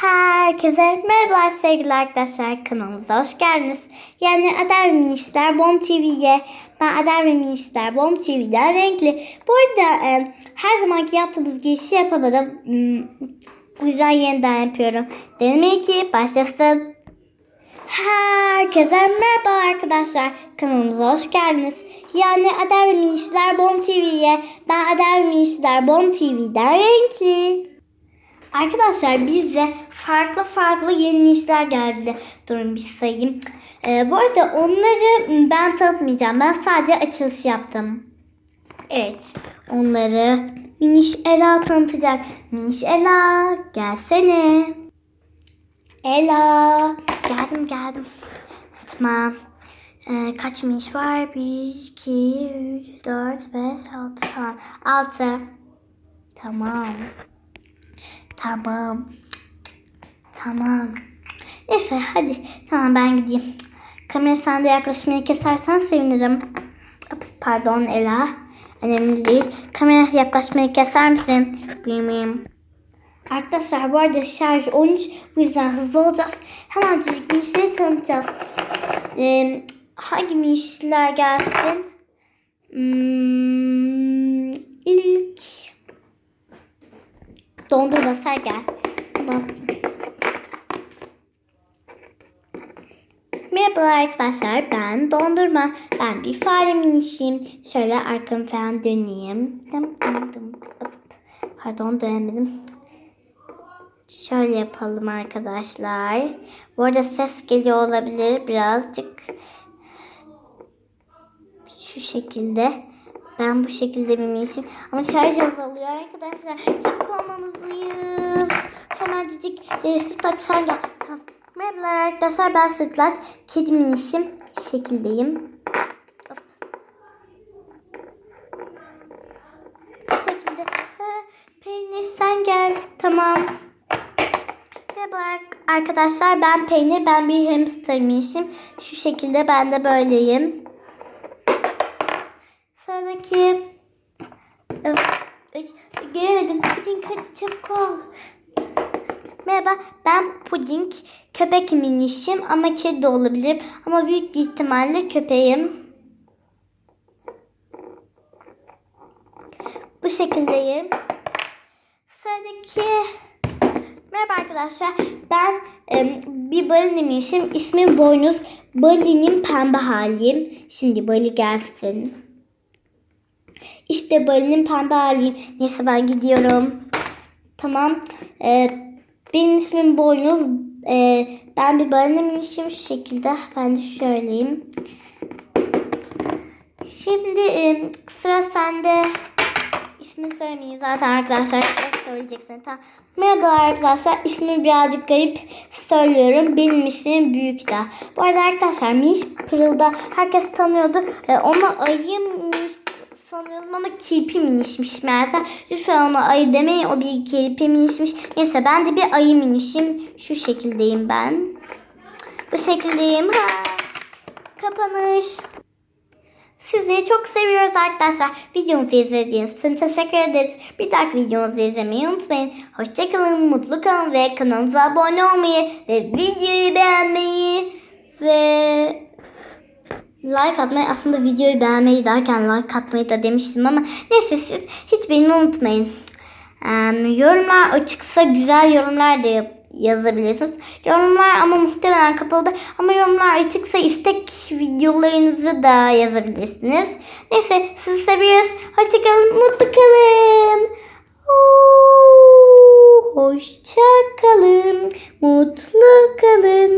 Herkese merhabalar sevgili arkadaşlar kanalımıza hoş geldiniz. Yani Ader ve Minişler Bom TV'ye ben Ader ve Minişler Bom TV'den renkli. Bu arada e, her zamanki yaptığımız girişi yapamadım. Hmm, o yüzden yeniden yapıyorum. Deneme 2 başlasın. Herkese merhaba arkadaşlar. Kanalımıza hoş geldiniz. Yani Ader ve Minişler Bom TV'ye ben Ader ve Minişler Bom TV'den renkli. Arkadaşlar bize farklı farklı yeni işler geldi. Durun bir sayayım. Ee, bu arada onları ben tanıtmayacağım. Ben sadece açılış yaptım. Evet. Onları Miniş Ela tanıtacak. Miniş Ela gelsene. Ela. Geldim geldim. Tamam. Ee, kaç miniş var? 1, 2, 3, 4, 5, 6. Tamam. 6. Tamam. Tamam. Tamam. Neyse hadi. Tamam ben gideyim. Kamera sen de yaklaşmayı kesersen sevinirim. Pardon Ela. Önemli değil. Kamera yaklaşmayı keser misin? Bilmiyorum. Arkadaşlar bu arada şarj 13. Bu yüzden hızlı olacağız. Hemen girişleri tanıtacağız. Ee, hangi minişler gelsin? Hmm, ilk Dondurma sen gel. Tamam. Merhabalar arkadaşlar ben Dondurma. Ben bir fare minişim. Şöyle arkamı falan döneyim. Dım dım dım. Pardon dönemedim. Şöyle yapalım arkadaşlar. Bu arada ses geliyor olabilir birazcık. Şu şekilde. Ben bu şekilde bir minişim. Ama şarj azalıyor arkadaşlar. Çabuk olmalıyız. Hemencik e, sırtlaç sen gel. Tamam. Merhabalar arkadaşlar ben sırtlaç. Kedi minişim. Şekildeyim. Bu şekilde. Ha, peynir sen gel. Tamam. Merhabalar arkadaşlar ben Peynir. Ben bir hamster minişim. Şu şekilde ben de böyleyim. Ay, Göremedim. Puding hadi çabuk ol. Merhaba ben Puding. Köpek minişim ama kedi de olabilirim. Ama büyük bir ihtimalle köpeğim. Bu şekildeyim. Sıradaki Merhaba arkadaşlar. Ben e, bir balina minişim. İsmim Boynuz. Balinin pembe haliyim. Şimdi bali gelsin. İşte balinin pembe haliyim. Neyse ben gidiyorum. Tamam. Ee, benim ismim Boynuz. Ee, ben bir balina minişim şu şekilde. Ben de şöyleyim. Şimdi e, sıra sende. İsmini söylemeyin zaten arkadaşlar. Söyleyeceksin. Tamam. Merhabalar arkadaşlar. İsmimi birazcık garip söylüyorum. Benim ismim Büyük da. Bu arada arkadaşlar Miş Pırıl'da herkes tanıyordu. Ee, ona ayı Miş sanıyordum ama kirpi minişmiş meğerse. Lütfen ona ayı demeyin. O bir kirpi minişmiş. Neyse ben de bir ayı minişim. Şu şekildeyim ben. Bu şekildeyim. Ha. Kapanış. Sizleri çok seviyoruz arkadaşlar. Videomuzu izlediğiniz için teşekkür ederiz. Bir dahaki videomuzu izlemeyi unutmayın. Hoşçakalın, mutlu kalın ve kanalımıza abone olmayı ve videoyu beğenmeyi ve like atmayı aslında videoyu beğenmeyi derken like atmayı da demiştim ama neyse siz hiç beni unutmayın. Um, yorumlar açıksa güzel yorumlar da yap- yazabilirsiniz. Yorumlar ama muhtemelen kapalıdır. Ama yorumlar açıksa istek videolarınızı da yazabilirsiniz. Neyse sizi seviyoruz. Hoşçakalın, mutlu kalın. Hoşça kalın, mutlu kalın.